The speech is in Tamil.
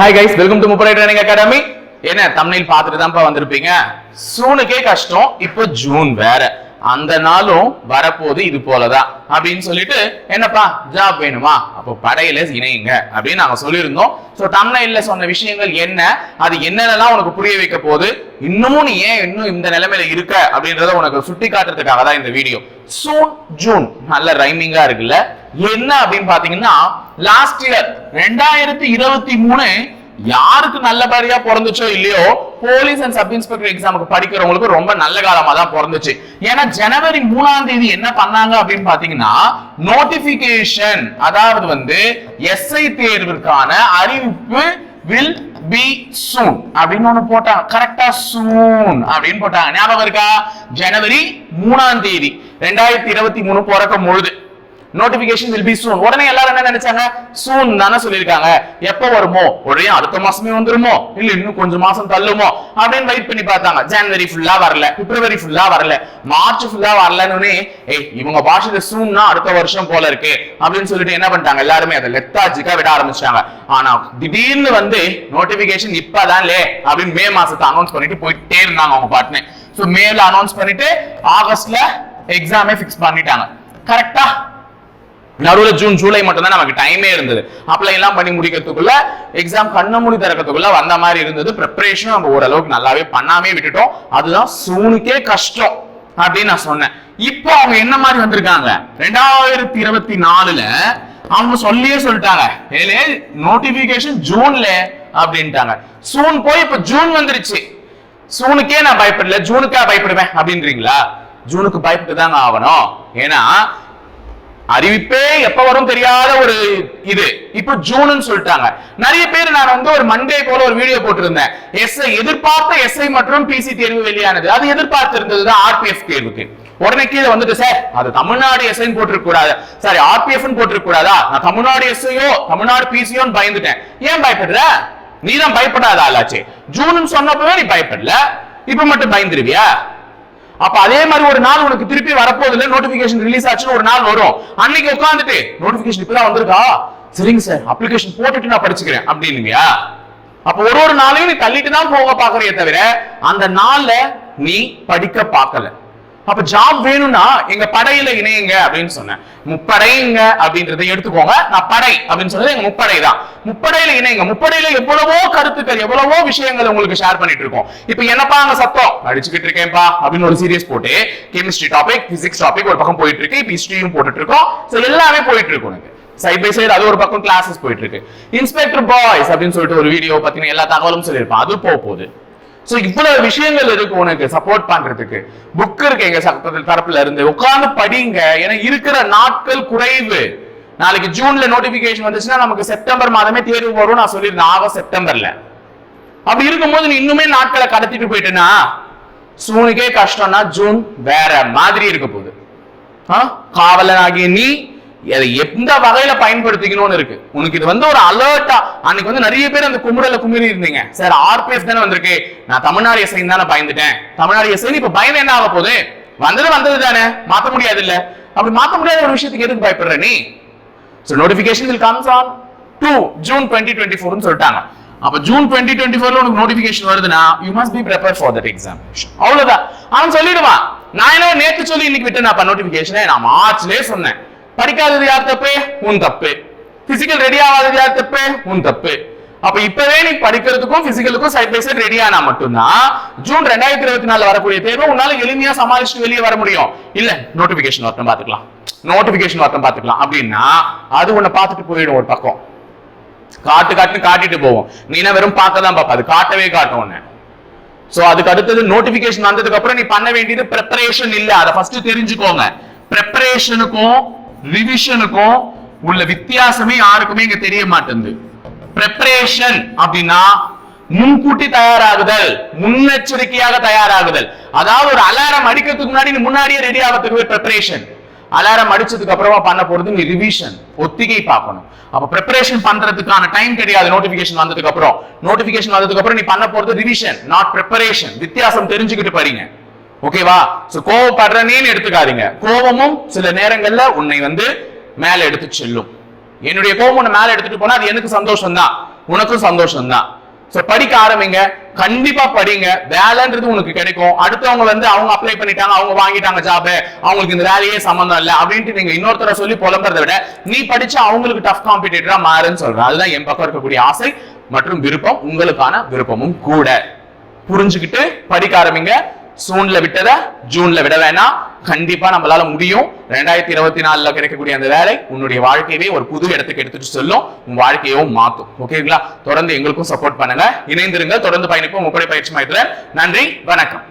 ஹாய் கைஸ் வெல்கம் டு முப்படை ட்ரைனிங் அகாடமி என்ன தமிழில் பார்த்துட்டு தான்ப்பா வந்திருப்பீங்க? சூனுக்கே கஷ்டம். இப்போ ஜூன் வேற. அந்த நாளும் வரப்போகுது இது போலதான். அப்படின்னு சொல்லிட்டு என்னப்பா ஜாப் வேணுமா? அப்போ படையில இணையுங்க அப்படின்னு நாங்க சொல்லியிருந்தோம். ஸோ தமிழ்ல சொன்ன விஷயங்கள் என்ன? அது என்னென்னலாம் உனக்கு புரிய வைக்க போகுது? இன்னமும் நீ ஏன் இன்னும் இந்த நிலைமையில இருக்க? அப்படின்றத உனக்கு சுட்டி காட்டுறதுக்காக தான் இந்த வீடியோ சூன் ஜூன் நல்ல ரைமிங்கா இருக்குல்ல? என்ன அப்படின்னு பாத்தீங்கன்னா லாஸ்ட் இயர் ரெண்டாயிரத்தி இருபத்தி மூணு யாருக்கு நல்லபடியா பிறந்துச்சோ இல்லையோ போலீஸ் அண்ட் சப் இன்ஸ்பெக்டர் எக்ஸாமுக்கு படிக்கிறவங்களுக்கு ரொம்ப நல்ல காலமா தான் பிறந்துச்சு. ஏன்னா ஜனவரி மூணாம் தேதி என்ன பண்ணாங்க அப்படின்னு பாத்தீங்கன்னா நோட்டிபிகேஷன் அதாவது வந்து எஸ்ஐ தேர்விற்கான அறிவிப்பு வில் பி சூன் அப்படின்னு ஒண்ணு போட்டாங்க. கரெக்டா சூன் அப்படின்னு போட்டாங்க. ஞாபகம் இருக்கா? ஜனவரி மூணாம் தேதி ரெண்டாயிரத்தி இருபத்தி மூணு பிறக்கும் பொழுது. நோட்டிபிகேஷன் வில் பி சூன் உடனே எல்லாரும் என்ன நினைச்சாங்க? சூன் தானே சொல்லியிருக்காங்க. எப்போ வருமோ? உடனே அடுத்த மாசமே வந்துருமோ? இல்ல இன்னும் கொஞ்சம் மாசம் தள்ளுமோ? அப்படின்னு வெயிட் பண்ணி பார்த்தாங்க. ஜனவரி ஃபுல்லா வரல. பிப்ரவரி ஃபுல்லா வரல. மார்ச் ஃபுல்லா வரலன்னு ஏய் இவங்க பாஷையில சூன்னா அடுத்த வருஷம் போல இருக்கு. அப்படின்னு சொல்லிட்டு என்ன பண்ணிட்டாங்க? எல்லாருமே அதை லெத்தாஜிக்கா விட ஆரம்பிச்சிட்டாங்க. ஆனா திடீர்னு வந்து நோட்டிபிகேஷன் இப்பதான் லே அப்படின்னு மே மாசத்தை அனௌன்ஸ் பண்ணிட்டு போயிட்டே இருந்தாங்க அவங்க பாட்டுன்னு. ஸோ மேல அனௌன்ஸ் பண்ணிட்டு ஆகஸ்ட்ல எக்ஸாமே ஃபிக்ஸ் பண்ணிட்டாங்க. கரெக்டா நடுவில் ஜூன் ஜூலை மட்டும் தான் நமக்கு டைமே இருந்தது. அப்ளை எல்லாம் பண்ணி முடிக்கிறதுக்குள்ள எக்ஸாம் கண்ண மூடி திறக்கிறதுக்குள்ள வந்த மாதிரி இருந்தது. ப்ரிப்பரேஷன் நம்ம ஓரளவுக்கு நல்லாவே பண்ணாமே விட்டுட்டோம். அதுதான் சூனுக்கே கஷ்டம் அப்படின்னு நான் சொன்னேன். இப்போ அவங்க என்ன மாதிரி வந்திருக்காங்க? ரெண்டாயிரத்தி இருபத்தி நாலுல அவங்க சொல்லியே சொல்லிட்டாங்க. ஏலே நோட்டிபிகேஷன் ஜூன்ல அப்படின்ட்டாங்க. சூன் போய் இப்ப ஜூன் வந்துருச்சு. சூனுக்கே நான் பயப்படல. ஜூனுக்கா பயப்படுவேன் அப்படின்றீங்களா? ஜூனுக்கு பயப்பட்டு தாங்க ஆகணும். ஏன்னா அறிவிப்பே எப்ப வரும் தெரியாத ஒரு இது. இப்போ ஜூன் சொல்லிட்டாங்க. நிறைய பேர் நான் வந்து ஒரு மண்டே போல ஒரு வீடியோ போட்டிருந்தேன். எஸ்ஐ எதிர்பார்த்த எஸ்ஐ மற்றும் பிசி தேர்வு வெளியானது. அது எதிர்பார்த்திருந்தது தான் ஆர்பிஎஃப் தேர்வுக்கு. உடனே கீழே வந்துட்டு சார் அது தமிழ்நாடு எஸ்ஐன்னு போட்டிருக்க கூடாது சாரி ஆர்பிஎஃப் போட்டிருக்க கூடாதா நான் தமிழ்நாடு எஸ்ஐயோ தமிழ்நாடு பிசியோன்னு பயந்துட்டேன். ஏன் பயப்படுற? நீ தான் பயப்படாத ஆளாச்சு. ஜூன் சொன்னப்பவே நீ பயப்படல. இப்ப மட்டும் பயந்துருவியா? அப்ப அதே மாதிரி ஒரு நாள் உனக்கு திருப்பி வரப்போது இல்ல நோட்டிபிகேஷன் ரிலீஸ் ஆச்சுன்னு ஒரு நாள் வரும். அன்னைக்கு உட்காந்துட்டு நோட்டிபிகேஷன் இப்பதான் வந்திருக்கா? சரிங்க சார் அப்ளிகேஷன் போட்டுட்டு நான் படிச்சுக்கிறேன் அப்படின்னுவியா அப்ப ஒரு ஒரு நாளையும் நீ தள்ளிட்டு தான் போக பாக்குறிய தவிர அந்த நாள்ல நீ படிக்க பார்க்கல. அப்ப ஜாப் வேணும்னா எங்க படையில இணையுங்க அப்படின்னு சொன்னேன். முப்படைங்க அப்படின்றத எடுத்துக்கோங்க. நான் படை அப்படின்னு சொன்னது எங்க முப்படை தான் முப்படையில இணைங்க. முப்படையில எவ்வளவோ கருத்துக்கள் எவ்வளவோ விஷயங்கள் உங்களுக்கு ஷேர் பண்ணிட்டு இருக்கோம். இப்ப என்னப்பா அங்க சத்தம்? அடிச்சுக்கிட்டு இருக்கேன்ப்பா அப்படின்னு ஒரு சீரியஸ் போட்டு கெமிஸ்ட்ரி டாபிக் பிசிக்ஸ் டாபிக் ஒரு பக்கம் போயிட்டு இருக்கு. இப்ப ஹிஸ்டரியும் போட்டுட்டு இருக்கோம். சோ எல்லாமே போயிட்டு இருக்கோம் சைட் பை சைடு அது ஒரு பக்கம் கிளாஸஸ் போயிட்டு இருக்கு. இன்ஸ்பெக்டர் பாய்ஸ் அப்படின்னு சொல்லிட்டு ஒரு வீடியோ பத்தின எல்லா தகவலும் சொல்லியிருப்பான். அது போக போகுது. சோ இவ்வளவு விஷயங்கள் இருக்கு உனக்கு சப்போர்ட் பண்றதுக்கு. புக் இருக்கு எங்க தரப்புல இருந்து உட்கார்ந்து படிங்க. ஏன்னா இருக்கிற நாட்கள் குறைவு. நாளைக்கு ஜூன்ல நோட்டிபிகேஷன் வந்துச்சுன்னா நமக்கு செப்டம்பர் மாதமே தேர்வு வரும். நான் சொல்லியிருந்தேன் ஆகஸ்ட் செப்டம்பர்ல. அப்படி இருக்கும்போது நீ இன்னுமே நாட்களை கடத்திட்டு போயிட்டேன்னா சூனுக்கே கஷ்டம்னா ஜூன் வேற மாதிரி இருக்க போகுது. ஆ? காவலனாகிய நீ அதை எந்த வகையில பயன்படுத்திக்கணும்னு இருக்கு? உனக்கு இது வந்து ஒரு அலர்ட்டா அன்னைக்கு வந்து நிறைய பேர் அந்த குமுறல குமிறி இருந்தீங்க. சார் ஆர்பிஎஃப் தானே வந்திருக்கு. நான் தமிழ்நாடு எஸ்ஐ தானே பயந்துட்டேன். தமிழ்நாடு எஸ்ஐ இப்ப பயம் என்ன ஆக போகுது? வந்தது வந்தது தானே. மாத்த முடியாது இல்ல அப்படி மாத்த முடியாத ஒரு விஷயத்துக்கு எதுக்கு பயப்படுற நீ? So notification will comes on two June twenty twenty ஃபோர்னு சொல்லிட்டாங்க. அப்ப ஜூன் டுவெண்ட்டி டுவெண்ட்டி ஃபோர்ல உனக்கு நோட்டிஃபிகேஷன் வருதுன்னா you must be prepare for that examination அவ்வளவுதான். அவன் சொல்லிடுவான். நான் என்ன நேற்று சொல்லி இன்னைக்கு விட்டேன் நோட்டிஃபிகேஷனை நான் மார்ச்லயே சொன்னேன். படிக்காதது யார் தப்பு? உன் தப்பு. பிசிக்கல் ரெடி ஆகாதது யார் தப்பு? உன் தப்பு. அப்ப இப்பவே நீ படிக்கிறதுக்கும் பிசிக்கலுக்கும் சைட் பை சைட் ரெடி ஆனா மட்டும்தான் ஜூன் ரெண்டாயிரத்தி இருபத்தி நாலு வரக்கூடிய தேர்வு உன்னால எளிமையா சமாளிச்சுட்டு வெளியே வர முடியும். இல்ல நோட்டிபிகேஷன் வரட்டும் பாத்துக்கலாம் நோட்டிபிகேஷன் வரட்டும் பாத்துக்கலாம் அப்படின்னா அது உன்னை பார்த்துட்டு போயிடும் ஒரு பக்கம். காட்டு காட்டுன்னு காட்டிட்டு போவோம். நீனா வெறும் பார்க்க தான் பாப்பா அது காட்டவே காட்டும் உன்னை. சோ அதுக்கு அடுத்தது நோட்டிபிகேஷன் வந்ததுக்கு அப்புறம் நீ பண்ண வேண்டியது ப்ரிப்பரேஷன் இல்ல. அதை ஃபர்ஸ்ட் தெரிஞ்சுக்கோங்க. ப்ரிப்பரேஷனுக்கும் ரிவிஷனுக்கும் உள்ள வித்தியாசமே யாருக்குமே இங்க தெரிய மாட்டேங்குது. ப்ரிப்பரேஷன் அப்படின்னா முன்கூட்டி தயாராகுதல் முன்னெச்சரிக்கையாக தயாராகுதல். அதாவது ஒரு அலாரம் அடிக்கிறதுக்கு முன்னாடி நீ முன்னாடியே ரெடி ஆகிறதுக்கு ப்ரிப்பரேஷன் அலாரம் அடிச்சதுக்கு அப்புறமா பண்ண போறது நீ ரிவிஷன் ஒத்திகை பார்க்கணும். அப்ப ப்ரிப்பரேஷன் பண்றதுக்கான டைம் கிடையாது நோட்டிபிகேஷன் வந்ததுக்கு அப்புறம். நோட்டிபிகேஷன் வந்ததுக்கு அப்புறம் நீ பண்ண போறது ரிவிஷன் நாட் ப்ரிப்பரேஷன் வித்தியாசம் தெரிஞ்சுக்கிட்டு பாருங்க ஓகேவா கோவப்படுறனேன்னு எடுத்துக்காதீங்க. கோபமும் சில நேரங்கள்ல உன்னை வந்து மேல எடுத்து செல்லும். என்னுடைய கோபம் உன்னை மேல எடுத்துட்டு போனா அது எனக்கு சந்தோஷம் தான் உனக்கும் சந்தோஷம் தான் சோ படிக்க ஆரம்பிங்க. கண்டிப்பா படிங்க. வேலைன்றது உனக்கு கிடைக்கும். அடுத்தவங்க வந்து அவங்க அப்ளை பண்ணிட்டாங்க அவங்க வாங்கிட்டாங்க ஜாப் அவங்களுக்கு இந்த வேலையே சம்மந்தம் இல்லை. அப்படின்ட்டு நீங்க இன்னொருத்தர சொல்லி புலம்புறத விட நீ படிச்சு அவங்களுக்கு டஃப் காம்படிட்டரா மாறுன்னு சொல்றேன் அதுதான் என் பக்கம் இருக்கக்கூடிய ஆசை மற்றும் விருப்பம். உங்களுக்கான விருப்பமும் கூட. புரிஞ்சுக்கிட்டு படிக்க ஆரம்பிங்க. ஜூன்ல விட்டதை ஜூன்ல விட வேணாம். கண்டிப்பா நம்மளால முடியும். ரெண்டாயிரத்தி இருபத்தி நாலுல கிடைக்கக்கூடிய அந்த வேலை உன்னுடைய வாழ்க்கையவே ஒரு புது இடத்துக்கு எடுத்துட்டு சொல்லும். உன் வாழ்க்கையவும் மாத்தும். ஓகேங்களா? தொடர்ந்து எங்களுக்கும் சப்போர்ட் பண்ணுங்க. இணைந்திருங்க தொடர்ந்து பயணிப்போம். முப்படை பயிற்சி மையத்துல நன்றி. வணக்கம்.